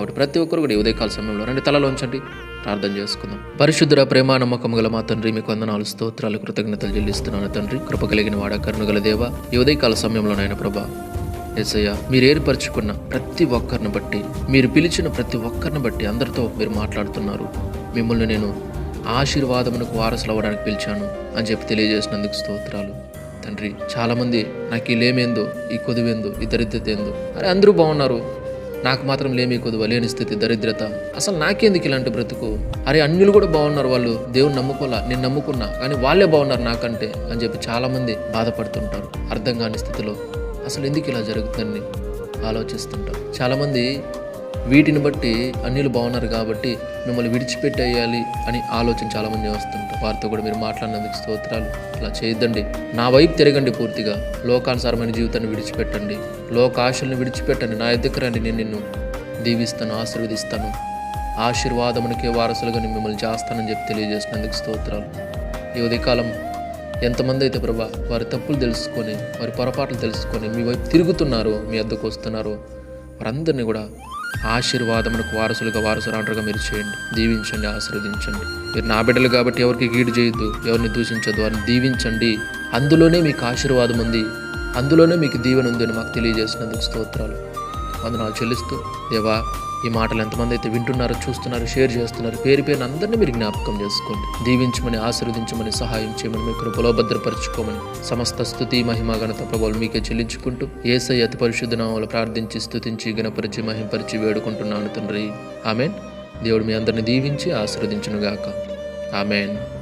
కాబట్టి ప్రతి ఒక్కరు కూడా ఈ ఉదయకాల సమయంలో రెండు తలలో ఉంచండి. ప్రార్థన చేసుకుందాం. పరిశుద్ధుడ ప్రేమ నమ్మకం గల మా తండ్రి మీకు వందనాలు స్తోత్రాలు కృతజ్ఞతలు చెల్లిస్తున్నాను తండ్రి. కృప కలిగిన వాడ కరుణగల దేవ ఈ ఉదయకాల సమయంలో నాయన ప్రభా. ఎస్ఐయ మీరు ఏర్పరచుకున్న ప్రతి ఒక్కరిని బట్టి మీరు పిలిచిన ప్రతి ఒక్కరిని బట్టి అందరితో మీరు మాట్లాడుతున్నారు. మిమ్మల్ని నేను ఆశీర్వాదమునకు వారసులు అవ్వడానికి పిలిచాను అని చెప్పి తెలియజేసినందుకు స్తోత్రాలు. తండ్రి చాలామంది నాకు ఈ లేమేందో ఈ కొదువేందో ఈ దరిద్రత ఏందో అరే అందరూ బాగున్నారు. నాకు మాత్రం లేమి కొదువ లేని స్థితి దరిద్రత. అసలు నాకేందుకు ఇలాంటి బ్రతుకు? అరే అన్యులు కూడా బాగున్నారు వాళ్ళు. దేవుని నమ్ముకోలా నేను నమ్ముకున్నా. కానీ వాళ్ళే బాగున్నారు నాకంటే అని చెప్పి చాలామంది బాధపడుతుంటారు. అర్థం కాని స్థితిలో. అసలు ఎందుకు ఇలా జరుగుతుందని ఆలోచిస్తుంటారు. చాలామంది వీటిని బట్టి అన్నిలు బాగున్నారు కాబట్టి మిమ్మల్ని విడిచిపెట్టేయాలి అని ఆలోచన చాలామంది వస్తుంటారు వారితో కూడా మీరు మాట్లాడినందుకు స్తోత్రాలు. అలా చేయొద్దండి. నా వైపు తిరగండి పూర్తిగా. లోకానుసారమైన జీవితాన్ని విడిచిపెట్టండి. లోక విడిచిపెట్టండి. నా దగ్గర రండి. నేను నిన్ను దీవిస్తాను ఆశీర్వదిస్తాను. ఆశీర్వాదమునికే వారసులుగా నేను మిమ్మల్ని చేస్తానని చెప్పి తెలియజేసినందుకు స్తోత్రాలు. ఈ ఉదయకాలం ఎంతమంది అయితే ప్రభా వారి తప్పులు తెలుసుకొని వారి పొరపాట్లు తెలుసుకొని మీ వైపు తిరుగుతున్నారో మీ అద్దకు వస్తున్నారో వారందరినీ కూడా ఆశీర్వాదమునకు వారసులుగా వారసురాంటరుగా మీరు చేయండి. దీవించండి ఆశీర్వదించండి. మీరు నా బిడ్డలు కాబట్టి ఎవరికి గీడు చేయొద్దు ఎవరిని దూషించద్దు వారిని దీవించండి. అందులోనే మీకు ఆశీర్వాదం ఉంది. అందులోనే మీకు దీవెన ఉంది అని మాకు తెలియజేసినందుకు స్తోత్రాలు. వందనాలు చెల్లిస్తూ దేవా ఈ మాటలు ఎంతమంది అయితే వింటున్నారో చూస్తున్నారు షేర్ చేస్తున్నారు పేరు పేరున అందరినీ మీరు జ్ఞాపకం చేసుకోండి. దీవించమని ఆశీర్వదించమని సహాయం చేయమని మీ కృపలో భద్రపరచుకోమని సమస్త స్థుతి మహిమ ఘనత ప్రభావాలు మీకే చెల్లించుకుంటూ ఏసై అతి పరిశుద్ధ నామలు ప్రార్థించి స్థుతించి గణపరిచి మహింపరిచి వేడుకుంటున్నాను తండ్రి. ఆమెన్. దేవుడు మీ అందరిని దీవించి ఆశీర్వదించునుగాక. ఆమెన్.